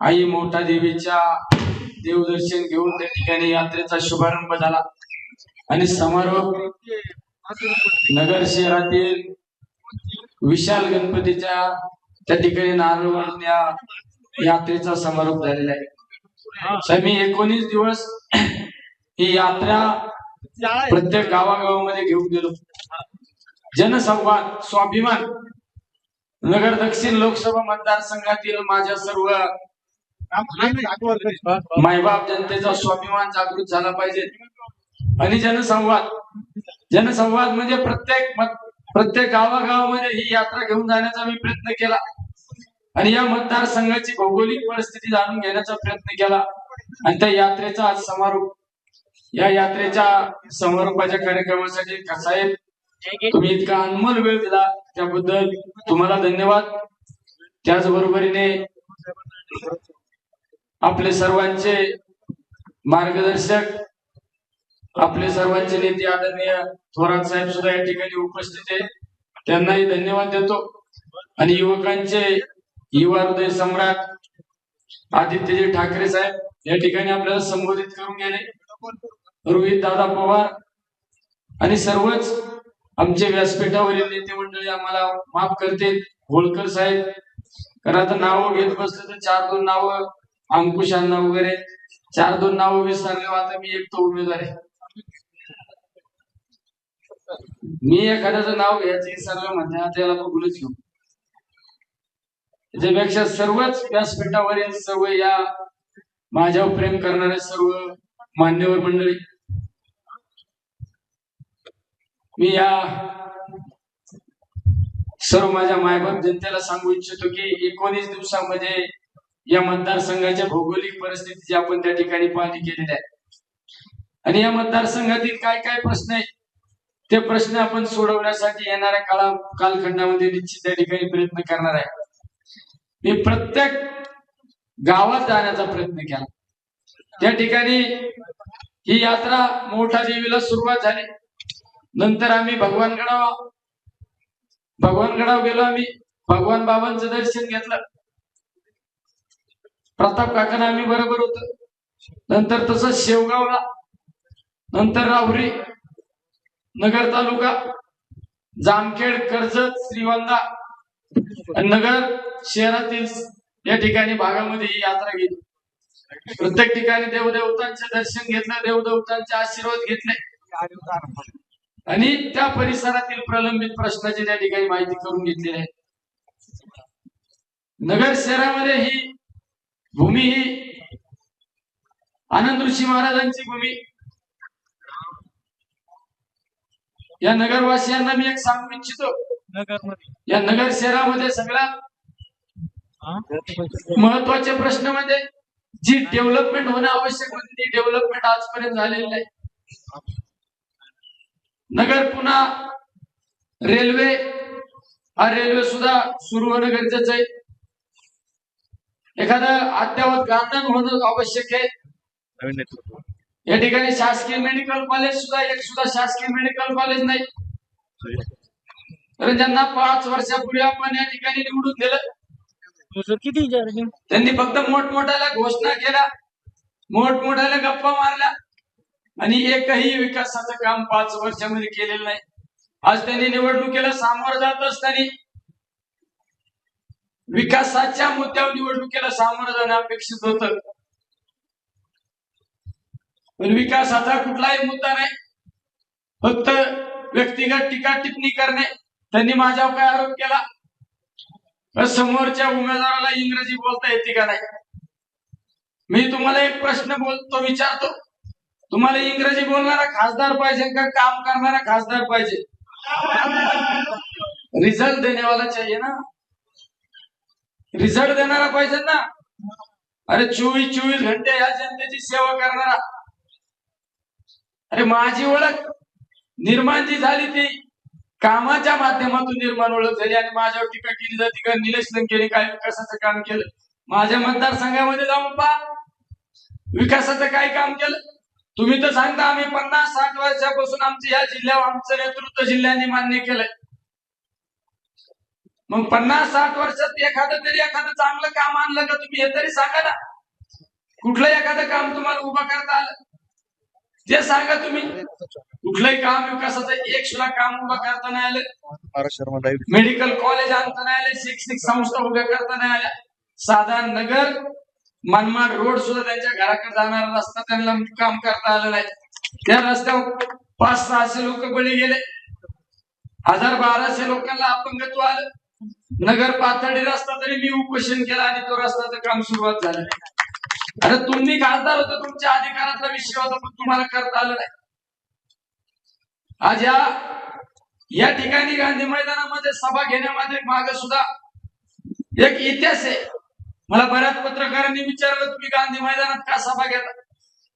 आई मोठा देवीच्या देवदर्शन घेऊन त्या ठिकाणी यात्रेचा शुभारंभ झाला. आणि समारोप नगर शहरातील विशाल गणपतीच्या त्या ठिकाणी नारळ यात्रेचा समारोप झालेला आहे. साहेब मी एकोणीस दिवस ही यात्रा प्रत्येक गावागावामध्ये घेऊन गेलो. जनसंवाद स्वाभिमान. नगर दक्षिण लोकसभा मतदारसंघातील माझ्या सर्व मायबाप जनतेचा स्वाभिमान जागृत झाला पाहिजे. आणि जनसंवाद जनसंवाद म्हणजे प्रत्येक प्रत्येक गावागावामध्ये ही यात्रा घेऊन जाण्याचा मी प्रयत्न केला. आणि या मतदारसंघाची भौगोलिक परिस्थिती जाणून घेण्याचा प्रयत्न केला. आणि त्या यात्रेचा आज समारोप या यात्रेच्या समारोपाच्या कार्यक्रमासाठी साहेब तुम्ही इतका अनमोल वेळ दिला. त्याबद्दल तुम्हाला धन्यवाद. त्याचबरोबरीने आपले सर्वांचे मार्गदर्शक आपले सर्वांचे नेते आदरणीय थोरात साहेब सुद्धा या ठिकाणी उपस्थित आहे त्यांनाही धन्यवाद देतो. आणि युवकांचे युवा हृदय सम्राट आदित्यजी ठाकरे साहेब या ठिकाणी आपल्याला संबोधित करून गेले रोहित दादा पवार आणि सर्वच आमचे व्यासपीठावरील नेते मंडळी आम्हाला माफ करते. होळकर साहेब कारण आता नावं घेत बसले तर चार दोन नावं अंकुश अण्णा वगैरे. चार दोन नावं विसरले हो, आता मी एक तो उमेदवार आहे. मी एखाद्याचं नाव घ्यायचं विसरलं म्हणजे आता त्याला बघूनच घेऊ. त्याच्यापेक्षा सर्वच व्यासपीठावरील सर्व या माझ्यावर प्रेम करणारे सर्व मान्यवर मंडळी मी या सर्व माझ्या मायबाप जनतेला सांगू इच्छितो की एकोणीस दिवसामध्ये या मतदारसंघाच्या भौगोलिक परिस्थितीची आपण त्या ठिकाणी पाहणी केलेली आहे. आणि या मतदारसंघातील काय काय प्रश्न आहेत ते प्रश्न आपण सोडवण्यासाठी येणाऱ्या काळा कालखंडामध्ये निश्चित त्या ठिकाणी प्रयत्न करणार आहे. मी प्रत्येक गावात जाण्याचा प्रयत्न केला. त्या ठिकाणी ही यात्रा मोठा देवीला सुरुवात झाली. नंतर आम्ही भगवानगडाव भगवानगडाव गेलो आम्ही. भगवान बाबांचं दर्शन घेतलं. प्रताप काकांना आम्ही बरोबर होतो. नंतर तसंच शेवगावला नंतर राहुरी नगर तालुका जामखेड कर्जत श्रीवंदा नगर शहरातील या ठिकाणी भागामध्ये ही यात्रा गेली. प्रत्येक ठिकाणी देवदेवतांचे दर्शन घेतलं देवदेवतांचे आशीर्वाद घेतले. आणि त्या परिसरातील प्रलंबित प्रश्नाची त्या ठिकाणी माहिती करून घेतलेली आहे. नगर शहरामध्ये ही भूमी ही आनंद ऋषी महाराजांची भूमी. या नगरवासियांना मी एक सांगू इच्छितो. या नगर शहरामध्ये सगळ्यात महत्त्वाचे प्रश्न म्हणजे जी डेव्हलपमेंट होणं आवश्यक होती ती डेव्हलपमेंट आजपर्यंत झालेली नाही. नगर पुन्हा रेल्वे हा रेल्वे सुद्धा सुरू होणं गरजेचं आहे. एखादं अद्यावत गांधण होणं आवश्यक आहे. नवीन नेतृत्व. या ठिकाणी शासकीय मेडिकल कॉलेज सुद्धा एक सुद्धा शासकीय मेडिकल कॉलेज नाही. तर ज्यांना पाच वर्षापूर्वी आपण या ठिकाणी निवडून दिलं किती त्यांनी फक्त मोठमोठ्याला घोषणा केल्या. मोठमोठ्याला गप्पा मारल्या. आणि एकही विकासाचं काम पाच वर्षामध्ये केलेलं नाही. आज त्यांनी निवडणुकीला सामोरं जात असताना विकासाच्या मुद्द्यावर निवडणुकीला सामोरं जाणं अपेक्षित होत. पण विकासाचा कुठलाही मुद्दा नाही. फक्त व्यक्तिगत टीका टिप्पणी करणे. त्यांनी माझ्यावर काय आरोप केला? समोरच्या उमेदवाराला इंग्रजी बोलता येते का नाही? मी तुम्हाला एक प्रश्न बोलतो विचारतो. तुम्हाला इंग्रजी बोलणारा खासदार पाहिजे का काम करणारा खासदार पाहिजे? रिझल्ट देण्यावाला चाहिए ना? रिझल्ट देणारा पाहिजे ना? अरे चोवीस चोवीस घंटे या जनतेची सेवा करणारा. अरे माझी ओळख निर्माण जी झाली ती कामाच्या माध्यमातून निर्माण ओळख झाली आणि माझ्यावर टीका केली जाते का? निलेश लंकेने काय विकासाचं काम केलं? माझ्या मतदारसंघामध्ये जाऊन पहा. विकासाचं काय काम केलं? तुम्ही तर सांगता आम्ही पन्नास साठ वर्षापासून आमच्या या जिल्ह्यावर आमचं नेतृत्व जिल्ह्याने मान्य केलंय. मग पन्नास साठ वर्षात एखादं तरी एखादं चांगलं काम आणलं का तुम्ही हे तरी सांगा ना. कुठलं एखादं काम तुम्हाला उभं करता आलं? ते सांगा तुम्ही. कुठलंही काम विकासाचं एक सुद्धा काम उभं करता नाही आलं. मेडिकल कॉलेज आणता नाही आले. शैक्षणिक संस्था उभ्या करता नाही आल्या. साधा नगर मनमाड रोड सुद्धा त्यांच्या घराकडे जाणारा रस्ता त्यांना काम करता आलं नाही. त्या रस्त्यावर पाच सहाशे लोक बळी गेले. हजार बाराशे लोकांना अपंगत्व आलं. नगर पाथर्डी रस्ता तरी मी उपोषण केलं आणि तो रस्त्याचं काम सुरुवात झालं. अरे तुम्ही खासदार होतं तुमच्या अधिकारातला विषय होता पण तुम्हाला करता आलं नाही. आज या या ठिकाणी गांधी मैदानामध्ये सभा घेण्यामध्ये माग सुद्धा एक इतिहास आहे. मला बऱ्याच पत्रकारांनी विचारलं तुम्ही गांधी मैदानात का सभा घेता?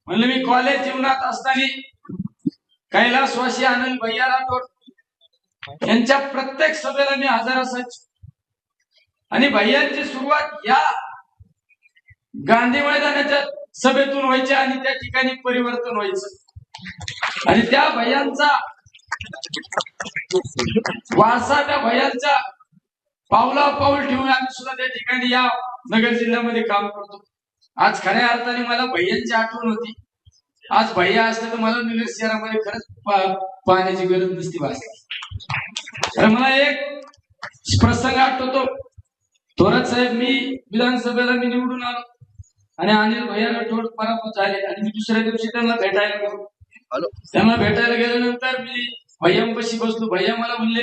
म्हणलं मी कॉलेज जीवनात असताना कैलासवासी आनंद भैया राठोड यांच्या प्रत्येक सभेला मी हजर असायचो. आणि भैयांची सुरुवात या गांधी मैदानाच्या सभेतून व्हायची आणि त्या ठिकाणी परिवर्तन व्हायचं. आणि त्या भैयांचा वारसा त्या भैयांच्या पावला पाऊल ठेवून आम्ही सुद्धा त्या ठिकाणी या नगर जिल्ह्यामध्ये काम करतो. आज खऱ्या अर्थाने मला भैयांची आठवण होती. आज भैया असते तर मला नगर शहरामध्ये खरंच पाहण्याची गरज नसती भासली तर मला एक प्रसंग आठवतो. थोरात साहेब मी विधानसभेला मी निवडून आलो. आणि अनिल भैया राठोड पराभूत झाले. आणि मी दुसऱ्या दिवशी त्यांना भेटायला गेलो. हॅलो. त्यांना भेटायला गेल्यानंतर मी भैयांपाशी बसलो. भैया मला म्हणले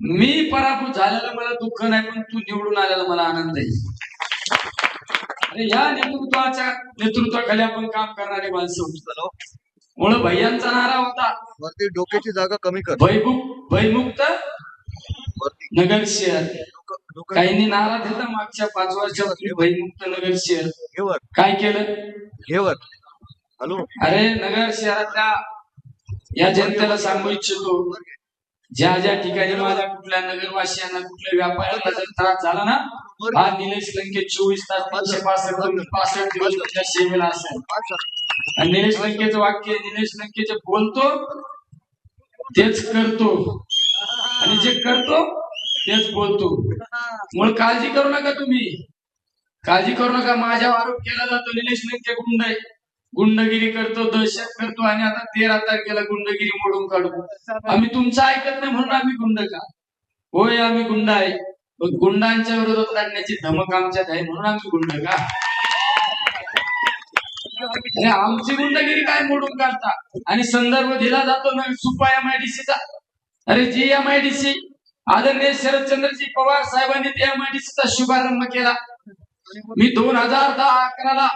मी पराभूत झालेलं मला दुःख नाही पण तू निवडून आलेला मला आनंद आहे. या नेतृत्वाच्या नेतृत्वाखाली आपण काम करणारे माणसं होतो. मुळे भैयांचा नारा होता. वरती डोक्याची जागा कमी कर. भयमुक्त भयमुक्त नगर शहर काहींनी नारा दिला मागच्या पाच वर्षापूर्वी भयमुक्त नगर शहर घे वर. काय केलं? घे वर. हॅलो? अरे नगर शहरातल्या या जनतेला सांगू इच्छितो ज्या ज्या ठिकाणी माझ्या कुठल्या नगरवासियांना कुठल्या व्यापाऱ्याला जर त्रास झाला ना हा निलेश लंके चोवीस तास तीनशे पासष्ट पासष्ट दिवस तुमच्या सेवेला असेल. आणि निलेश लंकेचं वाक्य निलेश लंके जे बोलतो तेच करतो. आणि जे करतो तेच बोलतो. म्हणून काळजी करू नका तुम्ही. काळजी करू नका. माझ्यावर आरोप केला जातो. निलेश लंके गुंड आहे गुंडगिरी करतो दहशत करतो आणि आता तेरा तारखेला गुंडगिरी मोडून काढू. आम्ही तुमचं ऐकत नाही म्हणून आम्ही गुंड का? होय आम्ही गुंड आहे. गुंडांच्या विरोधात लढण्याची धमक आमच्यात आहे म्हणून आमची गुंड का? आमची गुंडगिरी काय मोडून काढता? आणि संदर्भ दिला जातो ना सुपा एमआयडीसीचा अरे जी एमआयडीसी आदरणीय शरदचंद्रजी पवार साहेबांनी एम त्या चा शुभारंभ केला. मी दोन हजार दहा अकराला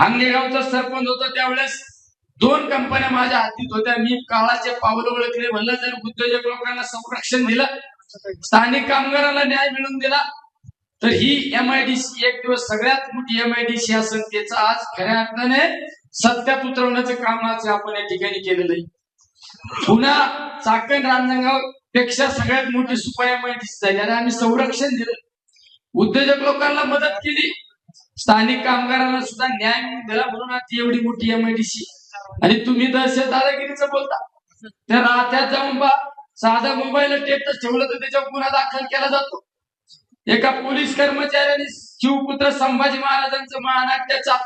हांगेगावचा सरपंच होतो त्यावेळेस दोन कंपन्या माझ्या हातीत होत्या. मी काळाचे पावलं ओळखले म्हणलं जर उद्योजक लोकांना संरक्षण दिलं स्थानिक कामगाराला न्याय मिळवून दिला. तर ही एमआयडीसी एक दिवस सगळ्यात मोठी एमआयडीसी असेल त्याचं आज खऱ्या अर्थाने सत्यात उतरवण्याचं काम आज आपण या ठिकाणी केलेलं आहे. पुन्हा चाकण रांजणगावपेक्षा सगळ्यात मोठी सुपा एमआयडीसी झाली आणि आम्ही संरक्षण दिलं. उद्योजक लोकांना मदत केली. स्थानिक कामगारांना सुद्धा न्याय मिळून दिला म्हणून आज ती एवढी मोठी एमआयडीसी आणि तुम्ही दहशत दादागिरीचं बोलता. त्या राहत्यात जाऊन बा साधा मोबाईल टेटच ठेवलं तर त्याच्यावर गुन्हा दाखल केला जातो. एका पोलीस कर्मचाऱ्याने शिवपुत्र संभाजी महाराजांचं महानाट्याचा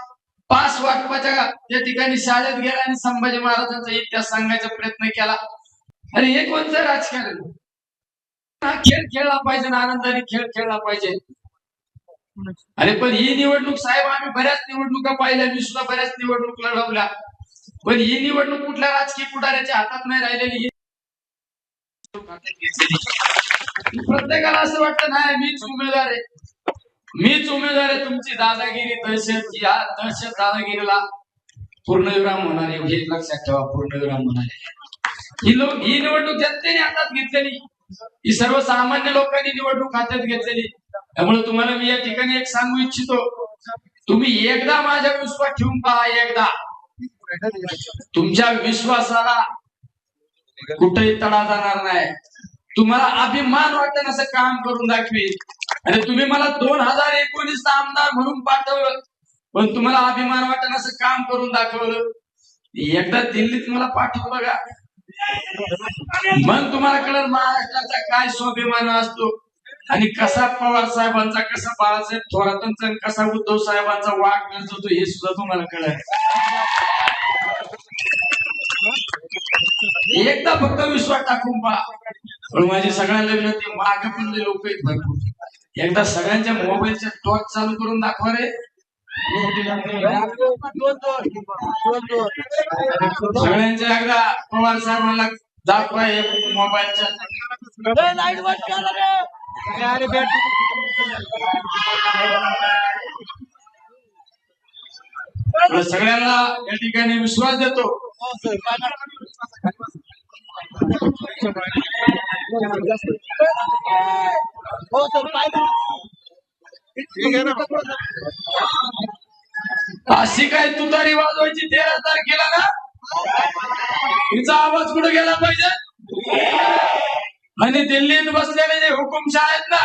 पास वाटपाच्या त्या ठिकाणी शाळेत गेला आणि संभाजी महाराजांचा इतिहास सांगायचा प्रयत्न केला. अरे हे कोणतं राजकारण? हा खेळ खेळला पाहिजे आनंदाने खेळ खेळला पाहिजे. अरे पण ही निवडणूक साहेब आम्ही बऱ्याच निवडणुका पाहिल्या मी सुद्धा बऱ्याच निवडणूक लढवल्या. पण ही निवडणूक कुठल्या राजकीय पुढाऱ्याच्या हातात नाही राहिलेली. प्रत्येकाला असं वाटतं नाही मीच उमेदवार आहे. मीच उमेदवार आहे तुमची दादागिरी दहशत या दहशत दादागिरीला पूर्णविराम होणार आहे हे लक्षात ठेवा पूर्णविराम होणार आहे. ही लोक ही निवडणूक जनतेने हातात घेतलेली. ही सर्वसामान्य लोकांनी निवडणूक हातात घेतलेली. त्यामुळे तुम्हाला मी या ठिकाणी एक सांगू इच्छितो. तुम्ही एकदा माझ्या विश्वास ठेवून पहा एकदा. तुमच्या विश्वासाला कुठेही तडा जाणार नाही. तुम्हाला अभिमान वाटेल असं काम करून दाखवी आणि तुम्ही मला दोन हजार एकोणीस आमदार म्हणून पाठवलं. पण तुम्हाला अभिमान वाटेल असं काम करून दाखवलं. एकदा दिल्लीत मला पाठव बघा. मग तुम्हाला कळलं महाराष्ट्राचा काय स्वाभिमान असतो? आणि कसा पवार साहेबांचा कसा बाळासाहेब थोरातांचा कसा उद्धव साहेबांचा वाघ मिळतो हे सुद्धा तुम्हाला कळेल. एकदा फक्त विश्वास टाकून पहा. पण माझी सगळ्यांना विनंती माग पण लोक आहेत भरपूर. एकदा सगळ्यांच्या मोबाईलच्या टॉर्च चालू करून दाखवा रे. सगळ्यांच्या एकदा पवार साहेबांना दाखवा हे मोबाईलच्या. सगळ्यांना या ठिकाणी विश्वास देतो. अशी काय तुतारी वाजवायची तेरा तारखेला ना? तिचा आवाज कुठे गेला पाहिजे. आणि दिल्लीत बसलेले जे हुकुमशाह आहेत ना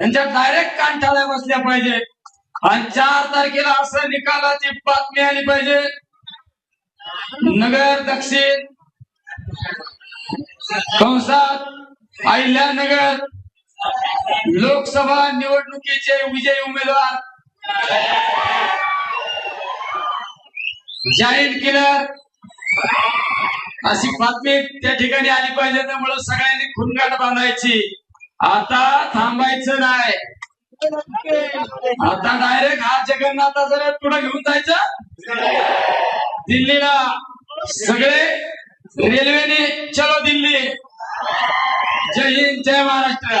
त्यांच्या डायरेक्ट कांठाळ्या बसल्या पाहिजे. आणि चार तारखेला असं निकालाची बातमी आली पाहिजे. नगर दक्षिण कंसात अहिल्यानगर लोकसभा निवडणुकीचे विजयी उमेदवार. जाहीर केलं अशी बातमी त्या ठिकाणी आली पाहिजे त्यामुळे सगळ्यांनी खुनगाट बांधायची. आता थांबायचं नाही. आता डायरेक्ट हा जगन्नाथाचं पुढे घेऊन जायचं. दिल्लीला. सगळे रेल्वेने चलो दिल्ली. जय हिंद जय महाराष्ट्र.